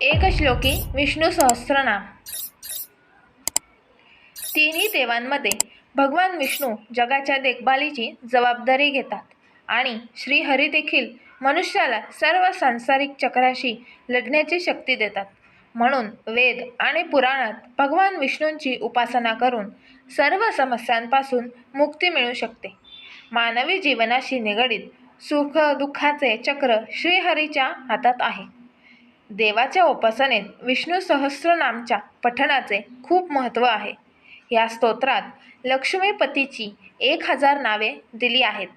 एक श्लोकी विष्णू सहस्रनाम. तिन्ही देवांमध्ये भगवान विष्णू जगाच्या देखभालीची जबाबदारी घेतात आणि श्रीहरी देखील मनुष्याला सर्व सांसारिक चक्राशी लढण्याची शक्ती देतात. म्हणून वेद आणि पुराणात भगवान विष्णूंची उपासना करून सर्व समस्यांपासून मुक्ती मिळू शकते. मानवी जीवनाशी निगडीत सुख दुःखाचे चक्र श्रीहरीच्या हातात आहे. देवाच्या उपासनेत विष्णू सहस्रनामच्या पठणाचे खूप महत्त्व आहे. या स्तोत्रात लक्ष्मीपतीची एक हजार नावे दिली आहेत.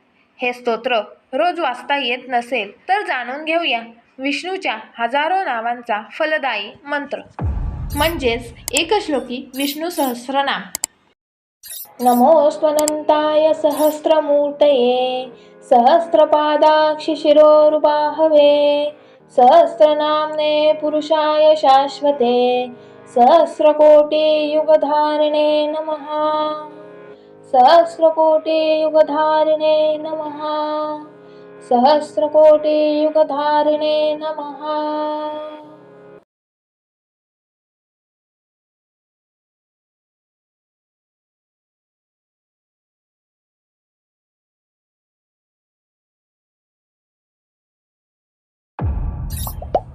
हे स्तोत्र रोज वाचता येत नसेल तर जाणून घेऊया विष्णूच्या हजारो नावांचा फलदायी मंत्र. म्हणजेच एकश्लोकी विष्णू सहस्रनाम. नमोस्त्वनंताय सहस्रमूर्तये सहस्रपादाक्षि शिरोरुबाहवे सहस्रनाम्ने पुरुषाय शाश्वते सहस्रकोटियुगधारिणे नमः। सहस्रकोटियुगधारिणे नमः। सहस्रकोटियुगधारिणे नमः।